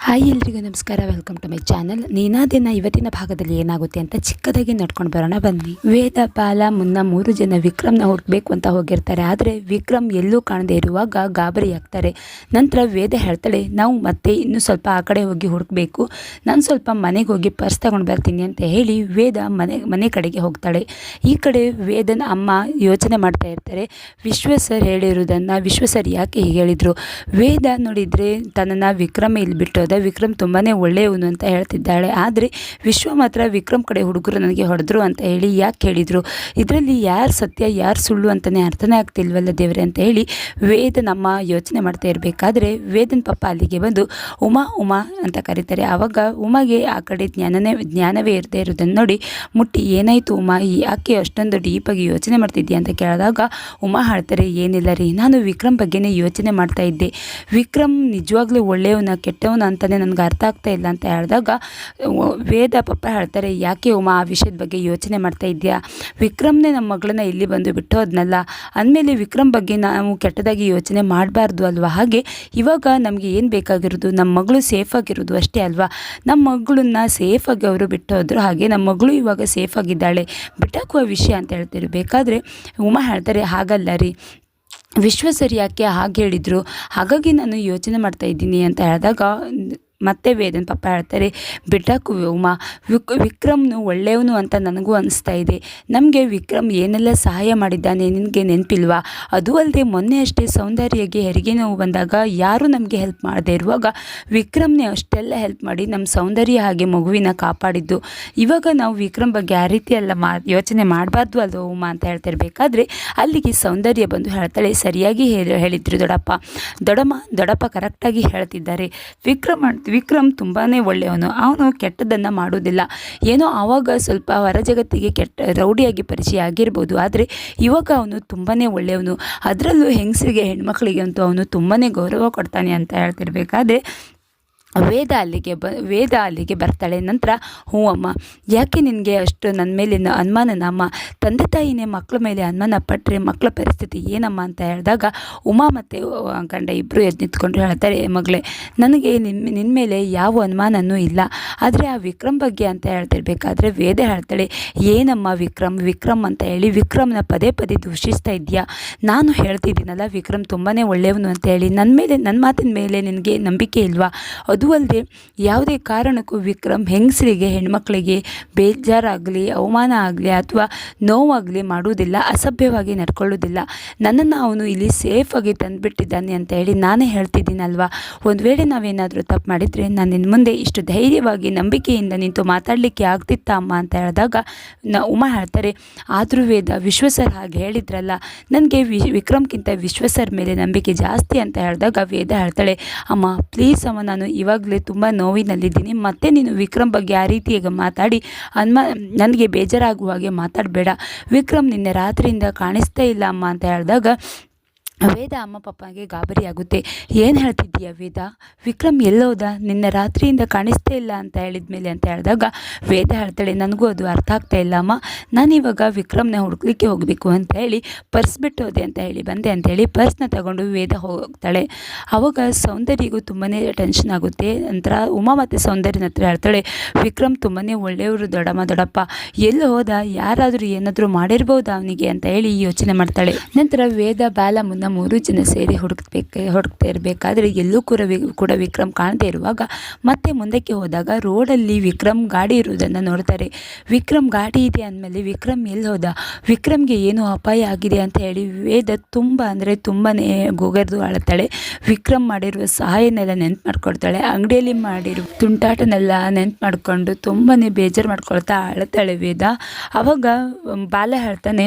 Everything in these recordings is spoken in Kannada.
ಹಾಯ್ ಎಲ್ರಿಗೂ ನಮಸ್ಕಾರ ವೆಲ್ಕಮ್ ಟು ಮೈ ಚಾನಲ್ ನೀನಾದಿನ ಇವತ್ತಿನ ಭಾಗದಲ್ಲಿ ಏನಾಗುತ್ತೆ ಅಂತ ಚಿಕ್ಕದಾಗಿ ನೋಡ್ಕೊಂಡು ಬರೋಣ, ಬನ್ನಿ. ವೇದ, ಬಾಲ, ಮುನ್ನ ಮೂರು ಜನ ವಿಕ್ರಮ್ನ ಹುಡುಕ್ಬೇಕು ಅಂತ ಹೋಗಿರ್ತಾರೆ. ಆದರೆ ವಿಕ್ರಮ್ ಎಲ್ಲೂ ಕಾಣದೇ ಇರುವಾಗ ಗಾಬರಿ ಆಗ್ತಾರೆ. ನಂತರ ವೇದ ಹೇಳ್ತಾಳೆ, ನಾವು ಮತ್ತೆ ಇನ್ನೂ ಸ್ವಲ್ಪ ಆ ಕಡೆ ಹೋಗಿ ಹುಡುಕ್ಬೇಕು. ನಾನು ಸ್ವಲ್ಪ ಮನೆಗೆ ಹೋಗಿ ಪರ್ಸ್ ತಗೊಂಡು ಬರ್ತೀನಿ ಅಂತ ಹೇಳಿ ವೇದ ಮನೆ ಮನೆ ಕಡೆಗೆ ಹೋಗ್ತಾಳೆ. ಈ ಕಡೆ ವೇದನ ಅಮ್ಮ ಯೋಚನೆ ಮಾಡ್ತಾ ಇರ್ತಾರೆ. ವಿಶ್ವ ಸರ್ ಹೇಳಿರೋದನ್ನು ವಿಶ್ವ ಸರ್ ಯಾಕೆ ಹೀಗೆ ಹೇಳಿದರು? ವೇದ ನೋಡಿದರೆ ತನ್ನನ್ನು ವಿಕ್ರಮ ಇಲ್ಲಿ ಬಿಟ್ಟೋದ ವಿಕ್ರಮ್ ತುಂಬಾ ಒಳ್ಳೆಯವನು ಅಂತ ಹೇಳ್ತಿದ್ದಾಳೆ. ಆದರೆ ವಿಶ್ವ ಮಾತ್ರ ವಿಕ್ರಮ್ ಕಡೆ ಹುಡುಗರು ನನಗೆ ಹೊಡೆದ್ರು ಅಂತ ಹೇಳಿ ಯಾಕೆ ಹೇಳಿದರು? ಇದರಲ್ಲಿ ಯಾರು ಸತ್ಯ, ಯಾರು ಸುಳ್ಳು ಅಂತಲೇ ಅರ್ಥನೇ ಆಗ್ತಿಲ್ವಲ್ಲ ದೇವರೇ ಅಂತ ಹೇಳಿ ವೇದ ನಮ್ಮ ಯೋಚನೆ ಮಾಡ್ತಾ ಇರಬೇಕಾದ್ರೆ ವೇದನ ಪಪ್ಪ ಅಲ್ಲಿಗೆ ಬಂದು ಉಮಾ ಉಮಾ ಅಂತ ಕರೀತಾರೆ. ಆವಾಗ ಉಮಾಗೆ ಆ ಕಡೆ ಜ್ಞಾನನೇ, ಜ್ಞಾನವೇ ಇರದೇ ಇರೋದನ್ನು ನೋಡಿ ಮುಟ್ಟಿ, ಏನಾಯಿತು ಉಮಾ? ಯಾಕೆ ಅಷ್ಟೊಂದು ಡೀಪಾಗಿ ಯೋಚನೆ ಮಾಡ್ತಿದ್ಯಾ ಅಂತ ಕೇಳಿದಾಗ ಉಮಾ ಹೇಳ್ತಾರೆ, ಏನಿಲ್ಲ ರೀ, ನಾನು ವಿಕ್ರಮ್ ಬಗ್ಗೆನೇ ಯೋಚನೆ ಮಾಡ್ತಾ ಇದ್ದೆ. ವಿಕ್ರಮ್ ನಿಜವಾಗ್ಲೂ ಒಳ್ಳೆಯವನ, ಕೆಟ್ಟವನ ಅಂತಲೇ ನನಗೆ ಅರ್ಥ ಆಗ್ತಾ ಇಲ್ಲ ಅಂತ ಹೇಳಿದಾಗ ವೇದ ಪಪ್ಪ ಹೇಳ್ತಾರೆ, ಯಾಕೆ ಉಮ ಆ ವಿಷಯದ ಬಗ್ಗೆ ಯೋಚನೆ ಮಾಡ್ತಾ ಇದೆಯಾ ವಿಕ್ರಮ್ನೇ ನಮ್ಮ ಮಗಳನ್ನ ಇಲ್ಲಿ ಬಂದು ಬಿಟ್ಟು ಹೋದ್ನಲ್ಲ ಅಂದಮೇಲೆ ವಿಕ್ರಮ್ ಬಗ್ಗೆ ನಾವು ಕೆಟ್ಟದಾಗಿ ಯೋಚನೆ ಮಾಡಬಾರ್ದು ಅಲ್ವಾ? ಹಾಗೆ ಇವಾಗ ನಮಗೆ ಏನು ಬೇಕಾಗಿರೋದು? ನಮ್ಮ ಮಗಳು ಸೇಫಾಗಿರೋದು ಅಷ್ಟೇ ಅಲ್ವಾ? ನಮ್ಮ ಮಗಳನ್ನ ಸೇಫಾಗಿ ಅವರು ಬಿಟ್ಟು ಹೋದ್ರು ಹಾಗೆ ನಮ್ಮ ಮಗಳು ಇವಾಗ ಸೇಫಾಗಿದ್ದಾಳೆ ಬಿಟ್ಟಾಕುವ ವಿಷಯ ಅಂತ ಹೇಳ್ತೀರಿ ಬೇಕಾದರೆ ಉಮಾ ಹೇಳ್ತಾರೆ, ಹಾಗಲ್ಲ ರೀ ವಿಶ್ವ ಸರಿ ಹಾಗೆ ಹೇಳಿದರು? ಹಾಗಾಗಿ ನಾನು ಯೋಚನೆ ಮಾಡ್ತಾ ಇದ್ದೀನಿ ಅಂತ ಹೇಳಿದಾಗ ಮತ್ತೆ ವೇದನ್ ಪಪ್ಪ ಹೇಳ್ತಾರೆ ಬಿಟ್ಟ ಕುವ್ಯೋಮ ವಿಕ್, ವಿಕ್ರಮ್ನು ಒಳ್ಳೆಯವನು ಅಂತ ನನಗೂ ಅನಿಸ್ತಾ ಇದೆ. ನಮಗೆ ವಿಕ್ರಮ್ ಏನೆಲ್ಲ ಸಹಾಯ ಮಾಡಿದ್ದಾನೆ ನಿನಗೆ ನೆನಪಿಲ್ವಾ? ಅದು ಅಲ್ಲದೆ ಮೊನ್ನೆ ಅಷ್ಟೇ ಸೌಂದರ್ಯಗೆ ಹೆರಿಗೆ ನೋವು ಬಂದಾಗ ಯಾರೂ ನಮಗೆ ಹೆಲ್ಪ್ ಮಾಡದೇ ಇರುವಾಗ ವಿಕ್ರಮ್ನೇ ಅಷ್ಟೆಲ್ಲ ಹೆಲ್ಪ್ ಮಾಡಿ ನಮ್ಮ ಸೌಂದರ್ಯ ಹಾಗೆ ಮಗುವಿನ ಕಾಪಾಡಿದ್ದು. ಇವಾಗ ನಾವು ವಿಕ್ರಮ್ ಬಗ್ಗೆ ಆ ರೀತಿ ಎಲ್ಲ ಮಾ, ಯೋಚನೆ ಮಾಡಬಾರ್ದು ಅಲ್ವ ಉಮ ಅಂತ ಹೇಳ್ತಿರ್ಬೇಕಾದ್ರೆ ಅಲ್ಲಿಗೆ ಸೌಂದರ್ಯ ಬಂದು ಹೇಳ್ತಾಳೆ, ಸರಿಯಾಗಿ ಹೇಳಿ, ಹೇಳಿದ್ರು ದೊಡಪ್ಪ. ದೊಡಮ್ಮ ದೊಡಪ್ಪ ಕರೆಕ್ಟಾಗಿ ಹೇಳ್ತಿದ್ದಾರೆ. ವಿಕ್ರಮ್ ವಿಕ್ರಮ್ ತುಂಬಾ ಒಳ್ಳೆಯವನು. ಅವನು ಕೆಟ್ಟದನ್ನು ಮಾಡೋದಿಲ್ಲ ಏನೋ ಆವಾಗ ಸ್ವಲ್ಪ ಹೊರ ಜಗತ್ತಿಗೆ ಕೆಟ್ಟ, ರೌಡಿಯಾಗಿ ಪರಿಚಯ ಆಗಿರ್ಬೋದು. ಆದರೆ ಇವಾಗ ಅವನು ತುಂಬಾ ಒಳ್ಳೆಯವನು. ಅದರಲ್ಲೂ ಹೆಂಗಸರಿಗೆ ಹೆಣ್ಮಕ್ಳಿಗೆ ಅಂತೂ ಅವನು ತುಂಬಾ ಗೌರವ ಕೊಡ್ತಾನೆ ಅಂತ ಹೇಳ್ತಿರ್ಬೇಕಾದ್ರೆ ವೇದ ಅಲ್ಲಿಗೆ ಬ, ವೇದ ಅಲ್ಲಿಗೆ ಬರ್ತಾಳೆ. ನಂತರ, ಹ್ಞೂ ಅಮ್ಮ, ಯಾಕೆ ನಿನಗೆ ಅಷ್ಟು ನನ್ನ ಮೇಲಿನ ಅನುಮಾನನ ಅಮ್ಮ? ತಂದೆ ತಾಯಿನೇ ಮಕ್ಕಳ ಮೇಲೆ ಅನುಮಾನ ಪಟ್ಟರೆ ಮಕ್ಕಳ ಪರಿಸ್ಥಿತಿ ಏನಮ್ಮ ಅಂತ ಹೇಳಿದಾಗ, ಉಮಾ ಮತ್ತು ಗಂಡ ಇಬ್ಬರು ಎದ್ದು ನಿಂತ್ಕೊಂಡು ಹೇಳ್ತಾರೆ ಮಗಳೇ, ನನಗೆ ನಿನ್ನ ನಿನ್ನ ಮೇಲೆ ಯಾವ ಅನುಮಾನನೂ ಇಲ್ಲ. ಆದರೆ ಆ ವಿಕ್ರಮ್ ಬಗ್ಗೆ ಅಂತ ಹೇಳ್ತಿರ್ಬೇಕಾದ್ರೆ ವೇದ ಹೇಳ್ತಾಳೆ, ಏನಮ್ಮ ವಿಕ್ರಮ್ ವಿಕ್ರಮ್ ಅಂತ ಹೇಳಿ ವಿಕ್ರಮ್ನ ಪದೇ ಪದೇ ದೂಷಿಸ್ತಾ ಇದೆಯಾ ನಾನು ಹೇಳ್ತಿದ್ದೀನಲ್ಲ ವಿಕ್ರಮ್ ತುಂಬಾ ಒಳ್ಳೆಯವನು ಅಂತ ಹೇಳಿ. ನನ್ನ ಮೇಲೆ ನನ್ನ ಮಾತಿನ ಮೇಲೆ ನಿನಗೆ ನಂಬಿಕೆ ಇಲ್ವಾ? ಅದು ಅಲ್ಲದೆ ಯಾವುದೇ ಕಾರಣಕ್ಕೂ ವಿಕ್ರಮ್ ಹೆಂಗಸರಿಗೆ, ಹೆಣ್ಮಕ್ಳಿಗೆ ಬೇಜಾರಾಗಲಿ, ಅವಮಾನ ಆಗಲಿ ಅಥವಾ ನೋವಾಗಲಿ ಮಾಡುವುದಿಲ್ಲ, ಅಸಭ್ಯವಾಗಿ ನಡ್ಕೊಳ್ಳೋದಿಲ್ಲ ನನ್ನನ್ನು ಅವನು ಇಲ್ಲಿ ಸೇಫಾಗಿ ತಂದುಬಿಟ್ಟಿದ್ದಾನೆ ಅಂತ ಹೇಳಿ ನಾನೇ ಹೇಳ್ತಿದ್ದೀನಲ್ವಾ? ಒಂದು ವೇಳೆ ನಾವೇನಾದರೂ ತಪ್ಪು ಮಾಡಿದರೆ ನಾನು ನಿನ್ನ ಮುಂದೆ ಇಷ್ಟು ಧೈರ್ಯವಾಗಿ, ನಂಬಿಕೆಯಿಂದ ನಿಂತು ಮಾತಾಡಲಿಕ್ಕೆ ಆಗ್ತಿತ್ತ ಅಮ್ಮ ಅಂತ ಹೇಳಿದಾಗ ನ ಉಮಾ ಹೇಳ್ತಾರೆ, ಆದರೂ ವೇದ ವಿಶ್ವಸರ್ ಹಾಗೆ ಹೇಳಿದ್ರಲ್ಲ, ನನಗೆ ವಿ ವಿಕ್ರಮ್ಗಿಂತ ವಿಶ್ವಸರ್ ಮೇಲೆ ನಂಬಿಕೆ ಜಾಸ್ತಿ ಅಂತ ಹೇಳಿದಾಗ ವೇದ ಹೇಳ್ತಾಳೆ, ಅಮ್ಮ ಪ್ಲೀಸ್ ಅಮ್ಮ, ನಾನು ಇವಾಗಲೇ ತುಂಬ ನೋವಿನಲ್ಲಿದ್ದೀನಿ. ಮತ್ತೆ ನೀನು ವಿಕ್ರಮ್ ಬಗ್ಗೆ ಆ ರೀತಿಯಾಗಿ ಮಾತಾಡಿ ಅನ್ಮ ನನಗೆ ಬೇಜಾರಾಗುವ ಹಾಗೆ ಮಾತಾಡಬೇಡ. ವಿಕ್ರಮ್ ನಿನ್ನೆ ರಾತ್ರಿಯಿಂದ ಕಾಣಿಸ್ತಾ ಇಲ್ಲ ಅಮ್ಮ ಅಂತ ಹೇಳಿದಾಗ ವೇದ ಅಮ್ಮ ಪಪ್ಪಗೆ ಗಾಬರಿ ಆಗುತ್ತೆ ಏನು ಹೇಳ್ತಿದ್ದೀಯ ವೇದ? ವಿಕ್ರಮ್ ಎಲ್ಲೋದ ನಿನ್ನ ರಾತ್ರಿಯಿಂದ ಕಾಣಿಸ್ತಾ ಇಲ್ಲ ಅಂತ ಹೇಳಿದ ಮೇಲೆ ಅಂತ ಹೇಳಿದಾಗ, ವೇದ ಹೇಳ್ತಾಳೆ, ನನಗೂ ಅದು ಅರ್ಥ ಆಗ್ತಾ ಇಲ್ಲ ಅಮ್ಮ. ನಾನಿವಾಗ ವಿಕ್ರಮ್ನ ಹುಡುಕ್ಲಿಕ್ಕೆ ಹೋಗಬೇಕು ಅಂತ ಹೇಳಿ ಪರ್ಸ್ ಬಿಟ್ಟು ಹೋದೆ ಅಂತ ಹೇಳಿ ಬಂದೆ ಅಂತ ಹೇಳಿ ಪರ್ಸ್ನ ತಗೊಂಡು ವೇದ ಹೋಗ್ತಾಳೆ. ಆವಾಗ ಸೌಂದರ್ಯಗೂ ತುಂಬಾ ಟೆನ್ಷನ್ ಆಗುತ್ತೆ. ನಂತರ ಉಮಾ ಮತ್ತು ಸೌಂದರ್ಯನ ಹತ್ರ ಹೇಳ್ತಾಳೆ, ವಿಕ್ರಮ್ ತುಂಬಾ ಒಳ್ಳೆಯವರು, ದೊಡ್ಡಮ್ಮ, ದೊಡ್ಡಪ್ಪ. ಎಲ್ಲಿ ಹೋದ? ಯಾರಾದರೂ ಏನಾದರೂ ಮಾಡಿರ್ಬೋದಾ ಅವನಿಗೆ? ಅಂತ ಹೇಳಿ ಯೋಚನೆ ಮಾಡ್ತಾಳೆ. ನಂತರ ವೇದ ಬಾಲ ಮುನ್ನ ಮೂರು ಜನ ಸೇರಿ ಹುಡುಕ್ಬೇಕು, ಹುಡುಕ್ತಾ ಇರಬೇಕಾದ್ರೆ ಎಲ್ಲೂ ಕೂಡ ವಿ, ಕೂಡ ವಿಕ್ರಮ್ ಕಾಣದೇ ಇರುವಾಗ ಮತ್ತೆ ಮುಂದಕ್ಕೆ ಹೋದಾಗ ರೋಡಲ್ಲಿ ವಿಕ್ರಮ್ ಗಾಡಿ ಇರುವುದನ್ನು ನೋಡ್ತಾರೆ. ವಿಕ್ರಮ್ ಗಾಡಿ ಇದೆ ಅಂದಮೇಲೆ ವಿಕ್ರಮ್ ಎಲ್ಲಿ ಹೋದ? ವಿಕ್ರಮ್ಗೆ ಏನು ಅಪಾಯ ಆಗಿದೆ ಅಂತ ಹೇಳಿ ವೇದ ತುಂಬ ಅಂದರೆ ತುಂಬಾ ಗೋಗರ್ದು ಅಳ್ತಾಳೆ ವಿಕ್ರಮ್ ಮಾಡಿರುವ ಸಹಾಯನೆಲ್ಲ ನೆನ್ಪು ಮಾಡ್ಕೊಳ್ತಾಳೆ. ಅಂಗಡಿಯಲ್ಲಿ ಮಾಡಿರುವ ತುಂಟಾಟನೆಲ್ಲ ನೆನ್ಪು ಮಾಡಿಕೊಂಡು ತುಂಬಾ ಬೇಜಾರು ಮಾಡ್ಕೊಳ್ತಾ ಅಳ್ತಾಳೆ ವೇದ. ಅವಾಗ ಬಾಲ ಹೇಳ್ತಾನೆ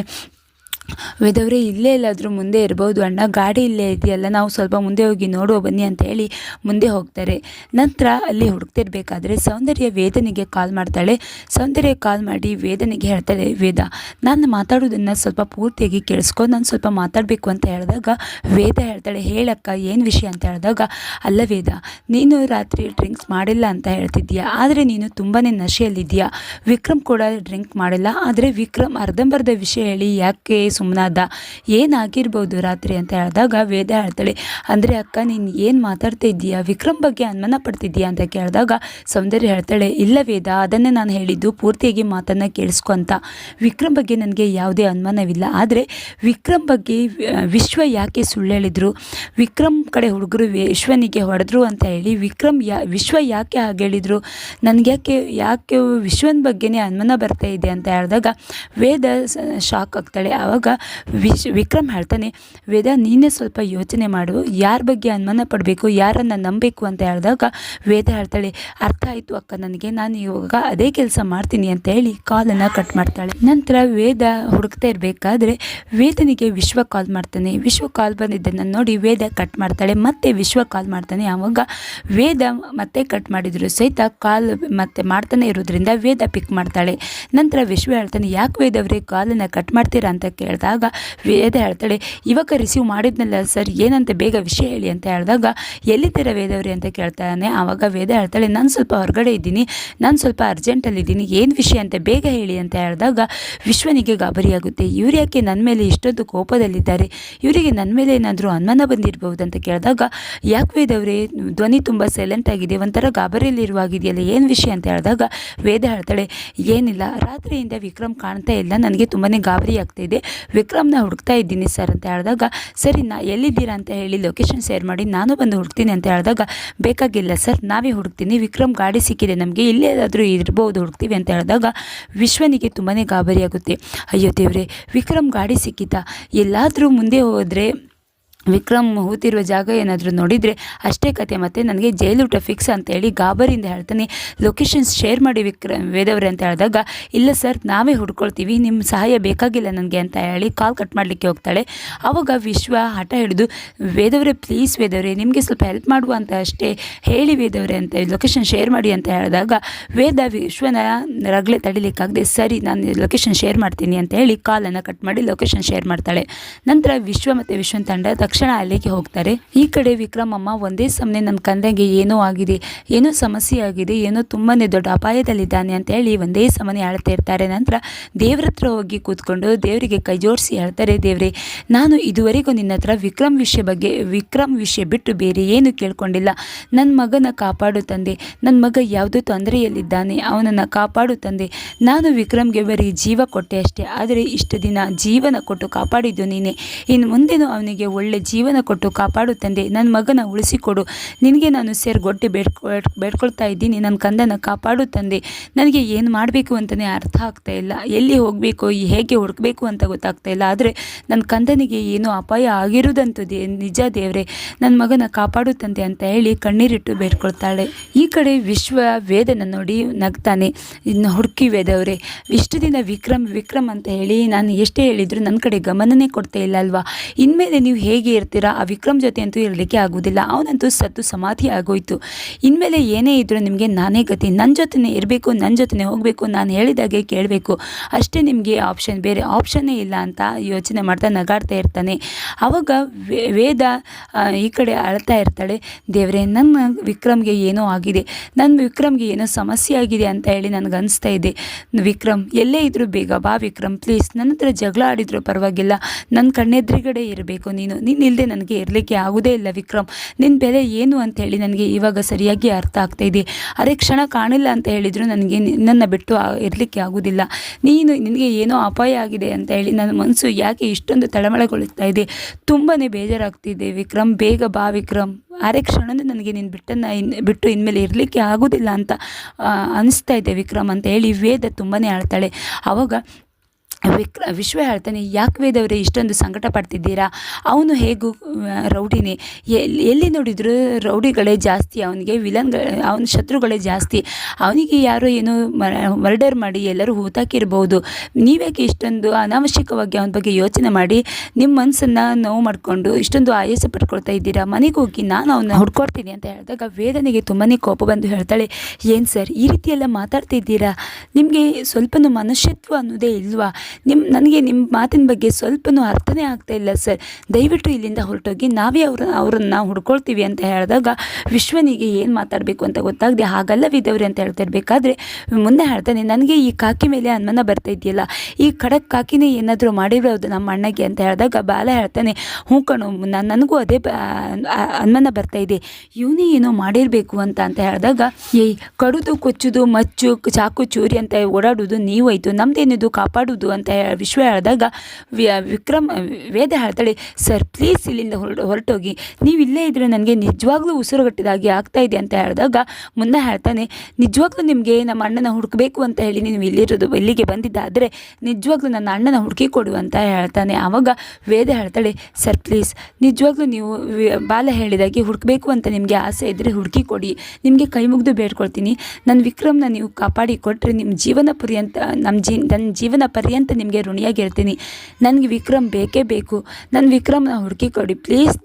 ವೇದವ್ರೆ ಇಲ್ಲೇ ಎಲ್ಲಾದರೂ ಮುಂದೆ ಇರ್ಬೋದು. ಅಣ್ಣ, ಗಾಡಿ ಇಲ್ಲೇ ಇದೆಯಲ್ಲ, ನಾವು ಸ್ವಲ್ಪ ಮುಂದೆ ಹೋಗಿ ನೋಡುವ, ಬನ್ನಿ ಅಂತ ಹೇಳಿ ಮುಂದೆ ಹೋಗ್ತಾರೆ. ನಂತರ ಅಲ್ಲಿ ಹುಡುಕ್ತಿರ್ಬೇಕಾದ್ರೆ ಸೌಂದರ್ಯ ವೇದನಿಗೆ ಕಾಲ್ ಮಾಡ್ತಾಳೆ. ಸೌಂದರ್ಯ ಕಾಲ್ ಮಾಡಿ ವೇದನಿಗೆ ಹೇಳ್ತಾಳೆ, ವೇದ, ನಾನು ಮಾತಾಡೋದನ್ನು ಸ್ವಲ್ಪ ಪೂರ್ತಿಯಾಗಿ ಕೇಳಿಸ್ಕೊ. ನಾನು ಸ್ವಲ್ಪ ಮಾತಾಡಬೇಕು ಅಂತ ಹೇಳಿದಾಗ ವೇದ ಹೇಳ್ತಾಳೆ, ಹೇಳಕ್ಕ, ಏನು ವಿಷಯ? ಅಂತ ಹೇಳಿದಾಗ, ಅಲ್ಲ ವೇದ, ನೀನು ರಾತ್ರಿ ಡ್ರಿಂಕ್ಸ್ ಮಾಡಿಲ್ಲ ಅಂತ ಹೇಳ್ತಿದ್ದೀಯಾ. ಆದರೆ ನೀನು ತುಂಬಾ ನಶೆಯಲ್ಲಿದ್ದೀಯಾ. ವಿಕ್ರಮ್ ಕೂಡ ಡ್ರಿಂಕ್ ಮಾಡಿಲ್ಲ. ಆದರೆ ವಿಕ್ರಮ್ ಅರ್ಧಂಬರ್ಧ ವಿಷಯ ಹೇಳಿ ಯಾಕೆ ಸುಮ್ಮನಾದ ಏನಾಗಿರ್ಬೋದು ರಾತ್ರಿ ಅಂತ ಹೇಳಿದಾಗ ವೇದ ಹೇಳ್ತಾಳೆ, ಅಂದರೆ ಅಕ್ಕ, ನೀನು ಏನು ಮಾತಾಡ್ತಾ ಇದ್ದೀಯಾ? ವಿಕ್ರಮ್ ಬಗ್ಗೆ ಅನುಮಾನ ಪಡ್ತಿದ್ದೀಯಾ? ಅಂತ ಕೇಳಿದಾಗ ಸೌಂದರ್ಯ ಹೇಳ್ತಾಳೆ, ಇಲ್ಲ ವೇದ, ಅದನ್ನೇ ನಾನು ಹೇಳಿದ್ದು ಪೂರ್ತಿಯಾಗಿ ಮಾತನ್ನು ಕೇಳಿಸ್ಕೊ ಅಂತ. ವಿಕ್ರಮ್ ಬಗ್ಗೆ ನನಗೆ ಯಾವುದೇ ಅನುಮಾನವಿಲ್ಲ. ಆದರೆ ವಿಕ್ರಮ್ ಬಗ್ಗೆ ವಿಶ್ವ ಯಾಕೆ ಸುಳ್ಳು ಹೇಳಿದರು ವಿಕ್ರಮ್ ಕಡೆ ಹುಡುಗರು ವಿಶ್ವನಿಗೆ ಹೊಡೆದ್ರು ಅಂತ ಹೇಳಿ ವಿಕ್ರಮ್ ಯಾ, ವಿಶ್ವ ಯಾಕೆ ಹಾಗೆ ಹೇಳಿದರು? ನನಗೆ ಯಾಕೆ ಯಾಕೆ ವಿಶ್ವನ ಬಗ್ಗೆನೇ ಅನುಮಾನ ಬರ್ತಾ ಇದೆ? ಅಂತ ಹೇಳಿದಾಗ ವೇದ ಶಾಕ್ ಆಗ್ತಾಳೆ. ಆವಾಗ ವಿಶ್ ವಿಕ್ರಮ್ ಹೇಳ್ತಾನೆ, ವೇದ, ನೀನೇ ಸ್ವಲ್ಪ ಯೋಚನೆ ಮಾಡು. ಯಾರ ಬಗ್ಗೆ ಅನುಮಾನ ಪಡಬೇಕು, ಯಾರನ್ನು ನಂಬಬೇಕು ಅಂತ ಹೇಳಿದಾಗ ವೇದ ಹೇಳ್ತಾಳೆ, ಅರ್ಥ ಆಯಿತು ಅಕ್ಕ ನನಗೆ. ನಾನು ಇವಾಗ ಅದೇ ಕೆಲಸ ಮಾಡ್ತೀನಿ ಅಂತ ಹೇಳಿ ಕಾಲನ್ನು ಕಟ್ ಮಾಡ್ತಾಳೆ. ನಂತರ ವೇದ ಹುಡುಕ್ತಾ ಇರಬೇಕಾದ್ರೆ ವೇದನಿಗೆ ವಿಶ್ವ ಕಾಲ್ ಮಾಡ್ತಾನೆ. ವಿಶ್ವ ಕಾಲ್ ಬಂದಿದ್ದನ್ನು ನೋಡಿ ವೇದ ಕಟ್ ಮಾಡ್ತಾಳೆ. ಮತ್ತೆ ವಿಶ್ವ ಕಾಲ್ ಮಾಡ್ತಾನೆ. ಆವಾಗ ವೇದ ಮತ್ತೆ ಕಟ್ ಮಾಡಿದ್ರು ಸಹಿತ ಕಾಲ್ ಮತ್ತೆ ಮಾಡ್ತಾನೆ ಇರೋದ್ರಿಂದ ವೇದ ಪಿಕ್ ಮಾಡ್ತಾಳೆ. ನಂತರ ವಿಶ್ವ ಹೇಳ್ತಾನೆ, ಯಾಕೆ ವೇದ ಅವರೇ ಕಾಲನ್ನು ಕಟ್ ಮಾಡ್ತೀರಾ ಅಂತ ಕೇಳಿದಾಗ ವೇದ ಹೇಳ್ತಾಳೆ, ಇವಾಗ ರಿಸೀವ್ ಮಾಡಿದ್ನಲ್ಲ ಸರ್ ಏನಂತ ಬೇಗ ವಿಷಯ ಹೇಳಿ ಅಂತ ಹೇಳಿದಾಗ ಎಲ್ಲಿದ್ದೀರಾ ವೇದವ್ರಿ? ಅಂತ ಕೇಳ್ತಾನೆ. ಆವಾಗ ವೇದ ಹೇಳ್ತಾಳೆ, ನಾನು ಸ್ವಲ್ಪ ಹೊರಗಡೆ ಇದ್ದೀನಿ, ನಾನು ಸ್ವಲ್ಪ ಅರ್ಜೆಂಟಲ್ಲಿದ್ದೀನಿ ಏನು ವಿಷಯ ಅಂತ ಬೇಗ ಹೇಳಿ ಅಂತ ಹೇಳಿದಾಗ, ವಿಶ್ವನಿಗೆ ಗಾಬರಿಯಾಗುತ್ತೆ ಇವ್ರು ಯಾಕೆ ನನ್ನ ಮೇಲೆ ಇಷ್ಟೊಂದು ಕೋಪದಲ್ಲಿದ್ದಾರೆ, ಇವರಿಗೆ ನನ್ನ ಮೇಲೆ ಏನಾದರೂ ಅನುಮಾನ ಬಂದಿರಬಹುದು ಅಂತ ಕೇಳಿದಾಗ, ಯಾಕೆ ವೇದವ್ರೆ, ಧ್ವನಿ ತುಂಬ ಸೈಲೆಂಟ್ ಆಗಿದೆ, ಒಂಥರ ಗಾಬರಿಯಲ್ಲಿರುವಾಗಿದೆಯಲ್ಲ ಏನು ವಿಷಯ? ಅಂತ ಹೇಳಿದಾಗ, ವೇದ ಹೇಳ್ತಾಳೆ, ಏನಿಲ್ಲ, ರಾತ್ರಿಯಿಂದ ವಿಕ್ರಮ್ ಕಾಣ್ತಾ ಇಲ್ಲ, ನನಗೆ ತುಂಬಾ ಗಾಬರಿ ಆಗ್ತಾ ಇದೆ ವಿಕ್ರಮ್ನ ಹುಡುಕ್ತಾ ಇದ್ದೀನಿ ಸರ್ ಅಂತ ಹೇಳಿದಾಗ, ಸರಿ, ನಾ ಎಲ್ಲಿದ್ದೀರಾ ಅಂತ ಹೇಳಿ ಲೊಕೇಶನ್ ಶೇರ್ ಮಾಡಿ, ನಾನು ಬಂದು ಹುಡುಕ್ತೀನಿ ಅಂತ ಹೇಳಿದಾಗ, ಬೇಕಾಗಿಲ್ಲ ಸರ್, ನಾವೇ ಹುಡುಕ್ತೀನಿ, ವಿಕ್ರಮ್ ಗಾಡಿ ಸಿಕ್ಕಿದೆ, ನಮಗೆ ಇಲ್ಲೇದಾದರೂ ಇರ್ಬೋದು, ಹುಡುಕ್ತೀವಿ ಅಂತ ಹೇಳಿದಾಗ, ವಿಶ್ವನಿಗೆ ತುಂಬಾ ಗಾಬರಿಯಾಗುತ್ತೆ ಅಯ್ಯೋ ದೇವ್ರೆ, ವಿಕ್ರಮ್ ಗಾಡಿ ಸಿಕ್ಕಿತ? ಎಲ್ಲಾದರೂ ಮುಂದೆ ಹೋದರೆ ವಿಕ್ರಮ್ ಹೂತಿರುವ ಜಾಗ ಏನಾದರೂ ನೋಡಿದರೆ ಅಷ್ಟೇ ಕತೆ ಮತ್ತು ನನಗೆ ಜೈಲೂಟ ಫಿಕ್ಸ್ ಅಂತೇಳಿ ಗಾಬರಿಯಿಂದ ಹೇಳ್ತಾನೆ ಲೊಕೇಶನ್ಸ್ ಶೇರ್ ಮಾಡಿ ವಿಕ್ರಮ್, ವೇದವ್ರೆ ಅಂತ ಹೇಳಿದಾಗ, ಇಲ್ಲ ಸರ್ ನಾವೇ ಹುಡ್ಕೊಳ್ತೀವಿ ನಿಮ್ಮ ಸಹಾಯ ಬೇಕಾಗಿಲ್ಲ ನನಗೆ ಅಂತ ಹೇಳಿ ಕಾಲ್ ಕಟ್ ಮಾಡಲಿಕ್ಕೆ ಹೋಗ್ತಾಳೆ. ಆವಾಗ ವಿಶ್ವ ಹಠ ಹಿಡಿದು, ವೇದವ್ರೆ ಪ್ಲೀಸ್ ವೇದವ್ರೆ, ನಿಮಗೆ ಸ್ವಲ್ಪ ಹೆಲ್ಪ್ ಮಾಡುವ ಅಂತ ಅಷ್ಟೇ ಹೇಳಿ ವೇದವ್ರೆ ಅಂತ ಲೊಕೇಶನ್ ಶೇರ್ ಮಾಡಿ ಅಂತ ಹೇಳಿದಾಗ, ವೇದ ವಿಶ್ವನ ರಗಳೆ ತಡಿಲಿಕ್ಕಾಗದೆ, ಸರಿ, ನಾನು ಲೊಕೇಶನ್ ಶೇರ್ ಮಾಡ್ತೀನಿ ಅಂತ ಹೇಳಿ ಕಾಲನ್ನು ಕಟ್ ಮಾಡಿ ಲೊಕೇಶನ್ ಶೇರ್ ಮಾಡ್ತಾಳೆ. ನಂತರ ವಿಶ್ವ ಮತ್ತು ವಿಶ್ವನ ತಂಡ ತಕ್ಷಣ ಅಲ್ಲಿಗೆ ಹೋಗ್ತಾರೆ. ಈ ಕಡೆ ವಿಕ್ರಮಮ್ಮ ಒಂದೇ ಸಮನೆ ನನ್ನ ಕಂದಗೆ ಏನೋ ಆಗಿದೆ, ಏನೋ ಸಮಸ್ಯೆ ಆಗಿದೆ, ಏನೋ ತುಂಬಾ ದೊಡ್ಡ ಅಪಾಯದಲ್ಲಿದ್ದಾನೆ ಅಂತ ಹೇಳಿ ಒಂದೇ ಸಮನೆ ಆಳ್ತಾ ಇರ್ತಾರೆ. ನಂತರ ದೇವ್ರ ಹೋಗಿ ಕೂತ್ಕೊಂಡು ದೇವರಿಗೆ ಕೈ ಜೋಡಿಸಿ ಹೇಳ್ತಾರೆ, ದೇವ್ರೆ, ನಾನು ಇದುವರೆಗೂ ನಿನ್ನ ಹತ್ರ ವಿಕ್ರಮ್ ವಿಷಯ ಬಗ್ಗೆ, ವಿಕ್ರಮ್ ವಿಷಯ ಬಿಟ್ಟು ಬೇರೆ ಏನು ಕೇಳ್ಕೊಂಡಿಲ್ಲ. ನನ್ನ ಮಗನ ಕಾಪಾಡು ತಂದೆ ನನ್ನ ಮಗ ಯಾವುದೋ ತೊಂದರೆಯಲ್ಲಿದ್ದಾನೆ, ಅವನನ್ನು ಕಾಪಾಡು ತಂದೆ. ನಾನು ವಿಕ್ರಮ್ಗೆ ಬರೀ ಜೀವ ಕೊಟ್ಟೆ ಅಷ್ಟೇ, ಆದರೆ ಇಷ್ಟು ದಿನ ಜೀವನ ಕೊಟ್ಟು ಕಾಪಾಡಿದ್ದು ನೀನೆ. ಇನ್ನು ಮುಂದೆನೂ ಅವನಿಗೆ ಒಳ್ಳೆ ಜೀವನ ಕೊಟ್ಟು ಕಾಪಾಡು ತಂದೆ ನನ್ನ ಮಗನ ಉಳಿಸಿಕೊಡು. ನಿನಗೆ ನಾನು ಸೇರ್ಗೊಟ್ಟೆ ಬೇಡ್ಕೊ, ಬೇಡ್ಕೊಳ್ತಾ ಇದ್ದೀನಿ. ನನ್ನ ಕಂದನ ಕಾಪಾಡು ತಂದೆ ನನಗೆ ಏನು ಮಾಡಬೇಕು ಅಂತಲೇ ಅರ್ಥ ಆಗ್ತಾ ಇಲ್ಲ. ಎಲ್ಲಿ ಹೋಗಬೇಕು, ಹೇಗೆ ಹುಡುಕಬೇಕು ಅಂತ ಗೊತ್ತಾಗ್ತಾ ಇಲ್ಲ. ಆದರೆ ನನ್ನ ಕಂದನಿಗೆ ಏನೋ ಅಪಾಯ ಆಗಿರುವುದಂತೂ ದೇ ನಿಜ ದೇವರೇ. ನನ್ನ ಮಗನ ಕಾಪಾಡು ತಂದೆ ಅಂತ ಹೇಳಿ ಕಣ್ಣೀರಿಟ್ಟು ಬೇಡ್ಕೊಳ್ತಾಳೆ. ಈ ಕಡೆ ವಿಶ್ವ ವೇದನ ನೋಡಿ ನಗ್ತಾನೆ. ಇನ್ನು ಹುಡುಕಿ ವೇದವರೇ, ಇಷ್ಟು ದಿನ ವಿಕ್ರಮ್ ವಿಕ್ರಮ್ ಅಂತ ಹೇಳಿ ನಾನು ಎಷ್ಟೇ ಹೇಳಿದರೂ ನನ್ನ ಕಡೆ ಗಮನನೇ ಕೊಡ್ತಾ ಇಲ್ಲ ಅಲ್ವಾ? ಇನ್ಮೇಲೆ ನೀವು ಹೇಗೆ ಇರ್ತೀರಾ? ಆ ವಿಕ್ರಮ್ ಜೊತೆ ಅಂತೂ ಇರಲಿಕ್ಕೆ ಆಗೋದಿಲ್ಲ ಅವನಂತೂ ಸತ್ತು ಸಮಾಧಿ ಆಗೋಯ್ತು. ಇನ್ಮೇಲೆ ಏನೇ ಇದ್ದರೂ ನಿಮಗೆ ನಾನೇ ಗತಿ. ನನ್ನ ಜೊತೆನೇ ಇರಬೇಕು ನನ್ನ ಜೊತೆನೇ ಹೋಗಬೇಕು, ನಾನು ಹೇಳಿದಾಗೆ ಕೇಳಬೇಕು. ಅಷ್ಟೇ ನಿಮಗೆ ಆಪ್ಷನ್ ಬೇರೆ ಆಪ್ಷನ್ನೇ ಇಲ್ಲ ಅಂತ ಯೋಚನೆ ಮಾಡ್ತಾ ನಗಾಡ್ತಾ ಇರ್ತಾನೆ. ಆವಾಗ ವೇದ ಈ ಕಡೆ ಅಳ್ತಾ ಇರ್ತಾಳೆ. ದೇವರೇ, ನನ್ನ ವಿಕ್ರಮ್ಗೆ ಏನೋ ಆಗಿದೆ. ನನ್ನ ವಿಕ್ರಮ್ಗೆ ಏನೋ ಸಮಸ್ಯೆ ಆಗಿದೆ ಅಂತ ಹೇಳಿ ನನಗೆ ಅನಿಸ್ತಾ ಇದೆ. ವಿಕ್ರಮ್, ಎಲ್ಲೇ ಇದ್ದರೂ ಬೇಗ ಬಾ ವಿಕ್ರಮ್ ಪ್ಲೀಸ್ ನನ್ನ ಹತ್ರ ಜಗಳ ಆಡಿದ್ರು ಪರವಾಗಿಲ್ಲ. ನನ್ನ ಕಣ್ಣೆದ್ರಿಗಡೆ ಇರಬೇಕು ನೀನು. ನೀನು ಇಲ್ಲದೆ ನನಗೆ ಇರಲಿಕ್ಕೆ ಆಗೋದೇ ಇಲ್ಲ ವಿಕ್ರಮ್. ನಿನ್ನ ಬೆಲೆ ಏನು ಅಂತ ಹೇಳಿ ನನಗೆ ಇವಾಗ ಸರಿಯಾಗಿ ಅರ್ಥ ಆಗ್ತಾ ಇದೆ. ಅದೇ ಕ್ಷಣ ಕಾಣಿಲ್ಲ ಅಂತ ಹೇಳಿದ್ರು ನನಗೆ ನಿನ್ನನ್ನು ಬಿಟ್ಟು ಇರಲಿಕ್ಕೆ ಆಗೋದಿಲ್ಲ. ನೀನು ನಿನಗೆ ಏನೋ ಅಪಾಯ ಆಗಿದೆ ಅಂತ ಹೇಳಿ ನನ್ನ ಮನಸ್ಸು ಯಾಕೆ ಇಷ್ಟೊಂದು ತಳಮಳಗೊಳ್ಳುತ್ತಾ ಇದೆ. ತುಂಬಾ ಬೇಜಾರಾಗ್ತಿದೆ ವಿಕ್ರಮ್. ಬೇಗ ಬಾ ವಿಕ್ರಮ್. ಅರೆ ಕ್ಷಣನೂ ನನಗೆ ನೀನು ಬಿಟ್ಟನ್ನು ಇನ್ ಬಿಟ್ಟು ಇನ್ಮೇಲೆ ಇರಲಿಕ್ಕೆ ಆಗೋದಿಲ್ಲ ಅಂತ ಅನಿಸ್ತಾ ಇದೆ ವಿಕ್ರಮ್ ಅಂತ ಹೇಳಿ ವೇದ ತುಂಬಾ ಅಳ್ತಾಳೆ ಆವಾಗ ವಿಕ್ರ ವಿಶ್ವ ಹೇಳ್ತಾನೆ ಯಾಕೆ ವೇದವರೇ ಇಷ್ಟೊಂದು ಸಂಕಟ ಪಡ್ತಿದ್ದೀರಾ? ಅವನು ಹೇಗೂ ರೌಡಿನೇ? ಎಲ್ಲಿ ಎಲ್ಲಿ ನೋಡಿದ್ರು ರೌಡಿಗಳೇ ಜಾಸ್ತಿ, ಅವನಿಗೆ ವಿಲನ್ಗಳ, ಅವನ ಶತ್ರುಗಳೇ ಜಾಸ್ತಿ. ಅವನಿಗೆ ಯಾರೋ ಏನೋ ಮರ್ಡರ್ ಮಾಡಿ ಎಲ್ಲರೂ ಹೂತಾಕಿರ್ಬೋದು. ನೀವ್ಯಾಕೆ ಇಷ್ಟೊಂದು ಅನಾವಶ್ಯಕವಾಗಿ ಅವನ ಬಗ್ಗೆ ಯೋಚನೆ ಮಾಡಿ ನಿಮ್ಮ ಮನಸ್ಸನ್ನು ನೋವು ಮಾಡಿಕೊಂಡು ಇಷ್ಟೊಂದು ಆಯಾಸ ಪಡ್ಕೊಳ್ತಾ ಇದ್ದೀರಾ? ಮನೆಗೆ ಹೋಗಿ ನಾನು ಅವನ್ನ ಹುಡ್ಕೊಡ್ತೀನಿ ಅಂತ ಹೇಳಿದಾಗ ವೇದನೆಗೆ ತುಂಬಾ ಕೋಪ ಬಂದು ಹೇಳ್ತಾಳೆ, ಏನು ಸರ್, ಈ ರೀತಿಯೆಲ್ಲ ಮಾತಾಡ್ತಿದ್ದೀರಾ? ನಿಮಗೆ ಸ್ವಲ್ಪನೂ ಮನುಷ್ಯತ್ವ ಅನ್ನೋದೇ ಇಲ್ವಾ? ನಿಮ್ಮ ನನಗೆ ನಿಮ್ಮ ಮಾತಿನ ಬಗ್ಗೆ ಸ್ವಲ್ಪನೂ ಅರ್ಥನೇ ಆಗ್ತಾ ಇಲ್ಲ, ಸರ್. ದಯವಿಟ್ಟು ಇಲ್ಲಿಂದ ಹೊರಟೋಗಿ ನಾವೇ ಅವ್ರ ಅವ್ರನ್ನ ಹುಡ್ಕೊಳ್ತೀವಿ ಅಂತ ಹೇಳಿದಾಗ ವಿಶ್ವನಿಗೆ ಏನು ಮಾತಾಡಬೇಕು ಅಂತ ಗೊತ್ತಾಗದೆ. ಹಾಗಲ್ಲ ಅಂತ ಹೇಳ್ತಿರ್ಬೇಕಾದ್ರೆ ಮುಂದೆ ಹೇಳ್ತಾನೆ, ನನಗೆ ಈ ಕಾಕಿ ಮೇಲೆ ಅನುಮಾನ ಬರ್ತಾ ಇದೆಯಲ್ಲ, ಈ ಖಡಕ್ ಕಾಕಿನೇ ಏನಾದರೂ ಮಾಡಿರೋದು ನಮ್ಮ ಅಣ್ಣಗೆ ಅಂತ ಹೇಳಿದಾಗ ಬಾಲ ಹೇಳ್ತಾನೆ, ಹ್ಞೂ ಕಣು ನಾನು ನನಗೂ ಅದೇ ಅನುಮಾನ ಬರ್ತಾ ಇದೆ. ಇವನೇ ಏನೋ ಮಾಡಿರಬೇಕು ಅಂತ ಅಂತ ಹೇಳಿದಾಗ, ಏಯ್, ಕಡುದು, ಕೊಚ್ಚುದು, ಮಚ್ಚು, ಚಾಕು, ಚೂರಿ ಅಂತ ಓಡಾಡೋದು ನೀವಾಯ್ತು. ನಮ್ದೇನಿದು, ಕಾಪಾಡೋದು ಅಂತ ವಿಶ್ವ ಹೇಳಿದಾಗ ವಿಕ್ರಮ್, ವೇದ ಹೇಳ್ತಾಳೆ, ಸರ್ ಪ್ಲೀಸ್ ಇಲ್ಲಿಂದ ಹೊರಟು, ಹೊರಟೋಗಿ, ನೀವು ಇಲ್ಲೇ ಇದ್ದರೆ ನನಗೆ ನಿಜವಾಗ್ಲೂ ಉಸಿರುಗಟ್ಟಿದಾಗಿ ಆಗ್ತಾ ಇದೆ ಅಂತ ಹೇಳಿದಾಗ ಮುಂದೆ ಹೇಳ್ತಾನೆ, ನಿಜವಾಗ್ಲೂ ನಿಮಗೆ ನಮ್ಮ ಅಣ್ಣನ ಹುಡುಕಬೇಕು ಅಂತ ಹೇಳಿ ನೀವು ಇಲ್ಲಿರೋದು, ಇಲ್ಲಿಗೆ ಬಂದಿದ್ದಾದರೆ ನಿಜವಾಗ್ಲೂ ನನ್ನ ಅಣ್ಣನ ಹುಡುಕಿ ಕೊಡು ಅಂತ ಹೇಳ್ತಾನೆ. ಆವಾಗ ವೇದ ಹೇಳ್ತಾಳೆ, ಸರ್ ಪ್ಲೀಸ್ ನಿಜವಾಗ್ಲೂ ನೀವು ಬಾಲ ಹೇಳಿದಾಗೆ ಹುಡುಕಬೇಕು ಅಂತ ನಿಮಗೆ ಆಸೆ ಇದ್ದರೆ ಹುಡುಕಿ ಕೊಡಿ, ನಿಮಗೆ ಕೈ ಮುಗಿದು ಬೇಡ್ಕೊಳ್ತೀನಿ ನನ್ನ ವಿಕ್ರಮ್ನ ನೀವು ಕಾಪಾಡಿ ಕೊಟ್ಟರೆ ನಿಮ್ಮ ಜೀವನ ಪರ್ಯಂತ ನಮ್ಮ ಜೀ ನನ್ನ ಜೀವನ ಪರ್ಯಂತ ನಿಮಗೆ ಋಣಿಯಾಗಿರ್ತೀನಿ ನನಗೆ ವಿಕ್ರಮ್ ಬೇಕೇ ಬೇಕು. ನನ್ನ ವಿಕ್ರಮ್ನ ಹುಡುಕಿ ಕೊಡಿ. ಪ್ಲೀಸ್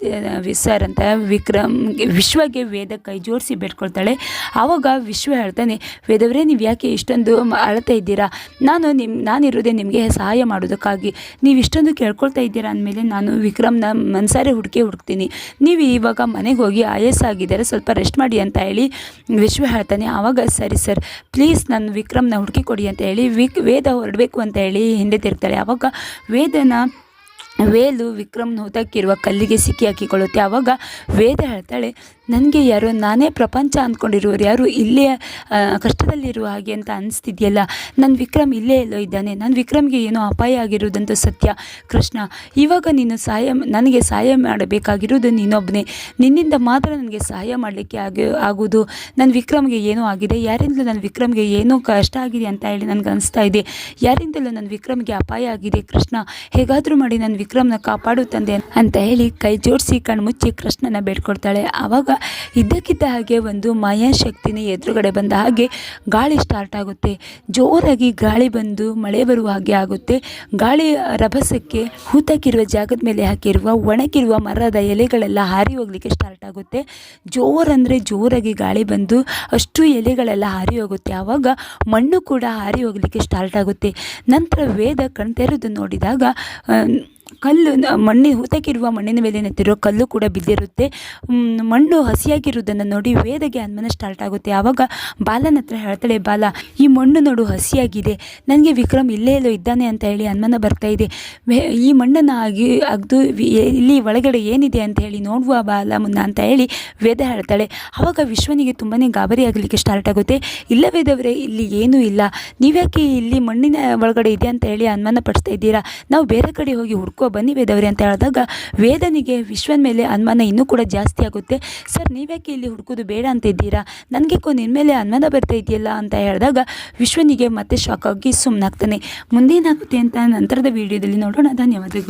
ಸರ್ ಅಂತ ವಿಕ್ರಮ್ ವಿಶ್ವಗೆ ವೇದ ಕೈ ಜೋಡಿಸಿ ಬೇಡ್ಕೊಳ್ತಾಳೆ. ಆವಾಗ ವಿಶ್ವ ಹೇಳ್ತಾನೆ, ವೇದವರೇ, ನೀವು ಯಾಕೆ ಇಷ್ಟೊಂದು ಅಳ್ತಾ ಇದ್ದೀರಾ? ನಾನು ನಿಮ್ಮ ನಾನಿರೋದೇ ನಿಮಗೆ ಸಹಾಯ ಮಾಡೋದಕ್ಕಾಗಿ. ನೀವು ಇಷ್ಟೊಂದು ಕೇಳ್ಕೊಳ್ತಾ ಇದ್ದೀರಾ ಅಂದಮೇಲೆ ನಾನು ವಿಕ್ರಮ್ನ ಮನ್ಸಾರೆ ಹುಡುಕಿ ಹುಡುಕ್ತೀನಿ. ನೀವು ಇವಾಗ ಮನೆಗೆ ಹೋಗಿ ಆಯಸ್ ಆಗಿದ್ದಾರೆ ಸ್ವಲ್ಪ ರೆಸ್ಟ್ ಮಾಡಿ ಅಂತ ಹೇಳಿ ವಿಶ್ವ ಹೇಳ್ತಾನೆ. ಆವಾಗ ಸರಿ ಸರ್, ಪ್ಲೀಸ್ ನನ್ನ ವಿಕ್ರಮ್ನ ಹುಡುಕಿ ಕೊಡಿ ಅಂತ ಹೇಳಿ, ವಿಕ್, ವೇದ ಹೊರಡಬೇಕು ಅಂತ ಹೇಳಿ ಹಿಂದೆ ತಿರುಗ್ತಾಳೆ. ಆವಾಗ ವೇದನ ವೇಲು ವಿಕ್ರಮ್ನ ಹೂತಕ್ಕಿರುವ ಕಲ್ಲಿಗೆ ಸಿಕ್ಕಿ ಹಾಕಿಕೊಳ್ಳುತ್ತೆ. ಆವಾಗ ವೇದ ಹೇಳ್ತಾಳೆ ನನಗೆ ಯಾರೋ ನಾನೇ ಪ್ರಪಂಚ ಅಂದ್ಕೊಂಡಿರೋರು ಯಾರು ಇಲ್ಲೇ ಕಷ್ಟದಲ್ಲಿರುವ ಹಾಗೆ ಅಂತ ಅನಿಸ್ತಿದೆಯಲ್ಲ? ನನ್ನ ವಿಕ್ರಮ್ ಇಲ್ಲೇ ಎಲ್ಲೋ ಇದ್ದಾನೆ. ನನ್ನ ವಿಕ್ರಮ್ಗೆ ಏನೋ ಅಪಾಯ ಆಗಿರುವುದಂತೂ ಸತ್ಯ. ಕೃಷ್ಣ, ಇವಾಗ ನೀನು ಸಹಾಯ ನನಗೆ ಸಹಾಯ ಮಾಡಬೇಕಾಗಿರೋದು ನೀನೊಬ್ಬನೇ ನಿನ್ನಿಂದ ಮಾತ್ರ ನನಗೆ ಸಹಾಯ ಮಾಡಲಿಕ್ಕೆ ಆಗಿ ಆಗೋದು ನನ್ನ ವಿಕ್ರಮ್ಗೆ ಏನೋ ಆಗಿದೆ. ಯಾರಿಂದಲೂ ನನ್ನ ವಿಕ್ರಮ್ಗೆ ಏನೋ ಕಷ್ಟ ಆಗಿದೆ ಅಂತ ಹೇಳಿ ನನಗೆ ಅನಿಸ್ತಾ ಇದೆ. ಯಾರಿಂದಲೂ ನನ್ನ ವಿಕ್ರಮ್ಗೆ ಅಪಾಯ ಆಗಿದೆ. ಕೃಷ್ಣ, ಹೇಗಾದರೂ ಮಾಡಿ ನನ್ನ ವಿಕ್ರಮ್ನ ಕಾಪಾಡು ತಂದೆ ಅಂತ ಹೇಳಿ ಕೈ ಜೋಡಿಸಿ ಕಣ್ಮುಚ್ಚಿ ಕೃಷ್ಣನ ಬೇಡ್ಕೊಡ್ತಾಳೆ. ಆವಾಗ ಇದ್ದಕ್ಕಿದ್ದ ಹಾಗೆ ಒಂದು ಮಾಯಾಶಕ್ತಿನೇ ಎದುರುಗಡೆ ಬಂದ ಹಾಗೆ ಗಾಳಿ ಸ್ಟಾರ್ಟ್ ಆಗುತ್ತೆ. ಜೋರಾಗಿ ಗಾಳಿ ಬಂದು ಮಳೆ ಬರುವ ಹಾಗೆ ಆಗುತ್ತೆ. ಗಾಳಿ ರಭಸಕ್ಕೆ ಹೂತಕ್ಕಿರುವ ಜಾಗದ ಮೇಲೆ ಹಾಕಿರುವ, ಒಣಗಿರುವ ಮರದ ಎಲೆಗಳೆಲ್ಲ ಹಾರಿ ಹೋಗಲಿಕ್ಕೆ ಸ್ಟಾರ್ಟ್ ಆಗುತ್ತೆ. ಜೋರಂದರೆ ಜೋರಾಗಿ ಗಾಳಿ ಬಂದು ಅಷ್ಟು ಎಲೆಗಳೆಲ್ಲ ಹಾರಿ ಹೋಗುತ್ತೆ. ಆವಾಗ ಮಣ್ಣು ಕೂಡ ಹಾರಿ ಹೋಗಲಿಕ್ಕೆ ಸ್ಟಾರ್ಟ್ ಆಗುತ್ತೆ. ನಂತರ ವೇದ ಕಣ್ತೆರೆದು ನೋಡಿದಾಗ ಕಲ್ಲು ಮಣ್ಣಿ, ಹೂತಕ್ಕಿರುವ ಮಣ್ಣಿನ ಮೇಲೆ ನಿಂತಿರೋ ಕಲ್ಲು ಕೂಡ ಬಿದ್ದಿರುತ್ತೆ. ಮಣ್ಣು ಹಸಿಯಾಗಿರುವುದನ್ನು ನೋಡಿ ವೇದಗೆ ಅನುಮಾನ ಸ್ಟಾರ್ಟ್ ಆಗುತ್ತೆ. ಆವಾಗ ಬಾಲನ ಹತ್ರ ಹೇಳ್ತಾಳೆ, ಬಾಲ, ಈ ಮಣ್ಣು ನೋಡು, ಹಸಿಯಾಗಿದೆ. ನನಗೆ ವಿಕ್ರಮ್ ಇಲ್ಲೇ ಇಲ್ಲೋ, ಇದ್ದಾನೆ ಅಂತ ಹೇಳಿ ಅನುಮಾನ ಬರ್ತಾ ಇದೆ. ಈ ಮಣ್ಣನ್ನು ಆಗಿ ಅಗ್ದು ಇಲ್ಲಿ ಒಳಗಡೆ ಏನಿದೆ ಅಂತ ಹೇಳಿ ನೋಡುವ ಬಾಲ ಮುನ್ನ ಅಂತ ಹೇಳಿ ವೇದ ಹೇಳ್ತಾಳೆ. ಆವಾಗ ವಿಶ್ವನಿಗೆ ತುಂಬಾ ಗಾಬರಿ ಆಗಲಿಕ್ಕೆ ಸ್ಟಾರ್ಟ್ ಆಗುತ್ತೆ. ಇಲ್ಲ ವೇದವರೇ ಇಲ್ಲಿ ಏನೂ ಇಲ್ಲ. ನೀವ್ಯಾಕೆ ಇಲ್ಲಿ ಮಣ್ಣಿನ ಒಳಗಡೆ ಇದೆ ಅಂತ ಹೇಳಿ ಅನುಮಾನ ಪಡಿಸ್ತಾ ಇದ್ದೀರಾ? ನಾವು ಬೇರೆ ಕಡೆ ಹೋಗಿ ಬನ್ನಿ ವೇದವ್ರಿ ಅಂತ ಹೇಳಿದಾಗ, ವೇದನಿಗೆ ವಿಶ್ವನ ಮೇಲೆ ಅನುಮಾನ ಇನ್ನೂ ಕೂಡ ಜಾಸ್ತಿ ಆಗುತ್ತೆ. ಸರ್, ನೀವ್ಯಾಕೆ ಇಲ್ಲಿ ಹುಡುಕೋದು ಬೇಡ ಅಂತ ಇದ್ದೀರಾ? ನನಗೆ ನಿನ್ನ ಮೇಲೆ ಅನುಮಾನ ಬರ್ತಾ ಇದೆಯಲ್ಲ ಅಂತ ಹೇಳಿದಾಗ, ವಿಶ್ವನಿಗೆ ಮತ್ತೆ ಶಾಕ್ ಆಗಿ ಸುಮ್ಮನಾಗ್ತಾನೆ ಮುಂದೇನಾಗುತ್ತೆ ಅಂತ ನಂತರದ ವಿಡಿಯೋದಲ್ಲಿ ನೋಡೋಣ. ಧನ್ಯವಾದಗಳು.